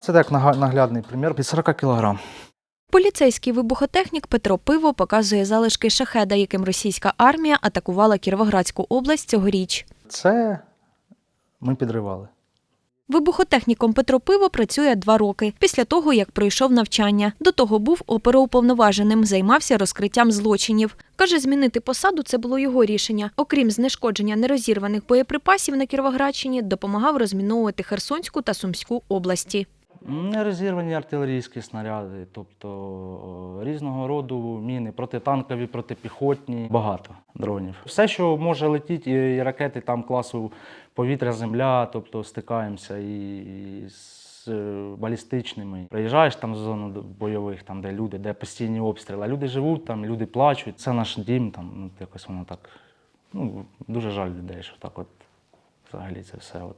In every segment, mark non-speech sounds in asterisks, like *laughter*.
Це так наглядний примір від 40 кілограм. Поліцейський вибухотехнік Петро Пиво показує залишки шахеда, яким російська армія атакувала Кіровоградську область цьогоріч. Це ми підривали. Вибухотехніком Петро Пиво працює два роки після того, як пройшов навчання. До того був оперуповноваженим, займався розкриттям злочинів. Каже, змінити посаду це було його рішення. Окрім знешкодження нерозірваних боєприпасів на Кіровоградщині, допомагав розміновувати Херсонську та Сумську області. Нерозірвані артилерійські снаряди, тобто різного роду міни, протитанкові, протипіхотні, багато дронів. Все, що може летіти, і ракети там класу повітря-земля, тобто стикаємося і з е, балістичними. Приїжджаєш там в зону бойових, там, де люди, де постійні обстріли. Люди живуть там, люди плачуть. Це наш дім, там ну, якось воно так. Ну, дуже жаль людей, що так от взагалі це все. От.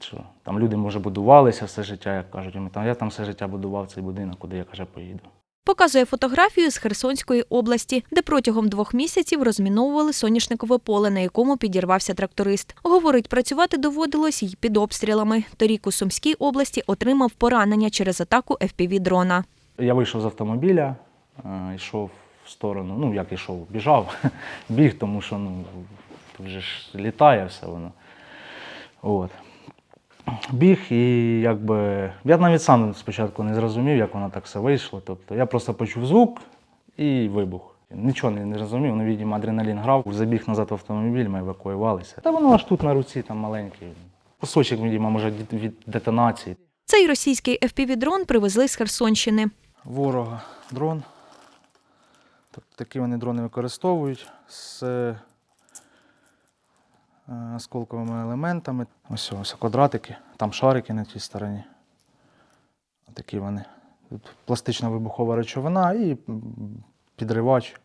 Що там люди, може, будувалися все життя, як кажуть. Я там все життя будував цей будинок, куди я каже, поїду. Показує фотографію з Херсонської області, де протягом двох місяців розміновували соняшникове поле, на якому підірвався тракторист. Говорить, працювати доводилось й під обстрілами. Торік у Сумській області отримав поранення через атаку FPV-дрона. Я вийшов з автомобіля, е, йшов в сторону, ну як йшов, біжав, *laughs* біг, тому що ну, вже ж літає все воно. От. Біг і якби. Я навіть сам спочатку не зрозумів, як воно так все вийшло. Тобто я просто почув звук і вибух. Нічого не, не розумів, ну, видимо, адреналін грав. Забіг назад в автомобіль, ми евакуювалися. Та воно аж тут на руці, там маленький. Кусочок, видимо, може, від- детонації. Цей російський FPV-дрон привезли з Херсонщини. ворога дрон. Тобто такі вони дрони використовують з осколковими елементами. Ось ось квадратики, там шарики на тій стороні. Такі вони. Тут пластична вибухова речовина і підривач.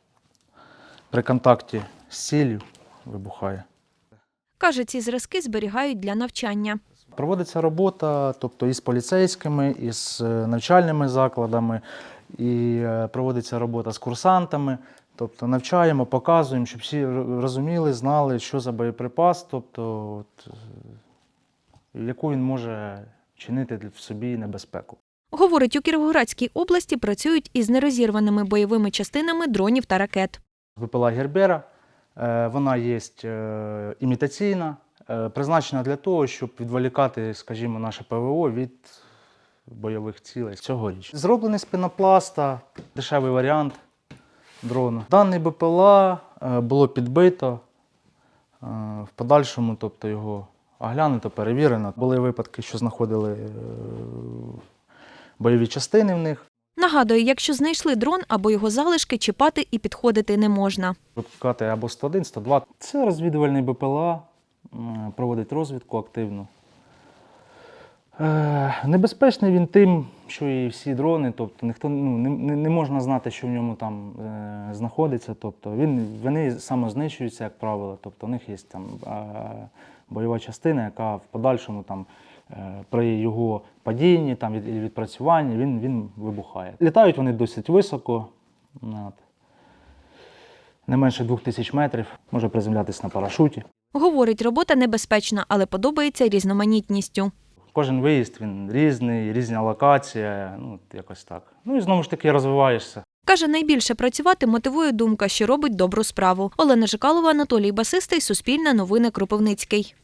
При контакті з ціллю вибухає. Каже, ці зразки зберігають для навчання. Проводиться робота, тобто із поліцейськими, із е, навчальними закладами, і е, проводиться робота з курсантами. Тобто навчаємо, показуємо, щоб всі розуміли, знали, що за боєприпас, тобто от, е, яку він може чинити в собі небезпеку. Говорить, у Кіровоградській області працюють із нерозірваними бойовими частинами дронів та ракет. ВПЛА Гербера, е, вона є е, імітаційна, призначена для того, щоб відволікати, скажімо, наше ПВО від бойових цілей цьогоріч. Зроблений з пенопласта, дешевий варіант дрону. Даний БПЛА е, було підбито е, в подальшому, тобто його оглянуто, перевірено. Були випадки, що знаходили е, бойові частини в них. Нагадує, якщо знайшли дрон або його залишки, чіпати і підходити не можна. Викликати або 101, 102. Це розвідувальний БПЛА, проводить розвідку активно. Е, Небезпечний він тим, що і всі дрони, тобто ніхто ну, не, не, можна знати, що в ньому там е, знаходиться. Тобто він, вони самознищуються, як правило. Тобто у них є там е, бойова частина, яка в подальшому там, е, при його падінні, там, від, відпрацюванні він, він вибухає. Літають вони досить високо. От не менше 2000 метрів, може приземлятися на парашуті. Говорить, робота небезпечна, але подобається різноманітністю. Кожен виїзд він різний, різна локація, ну якось так. Ну і знову ж таки розвиваєшся. Каже, найбільше працювати мотивує думка, що робить добру справу. Олена Жикалова, Анатолій Басистий, Суспільне новини Кропивницький.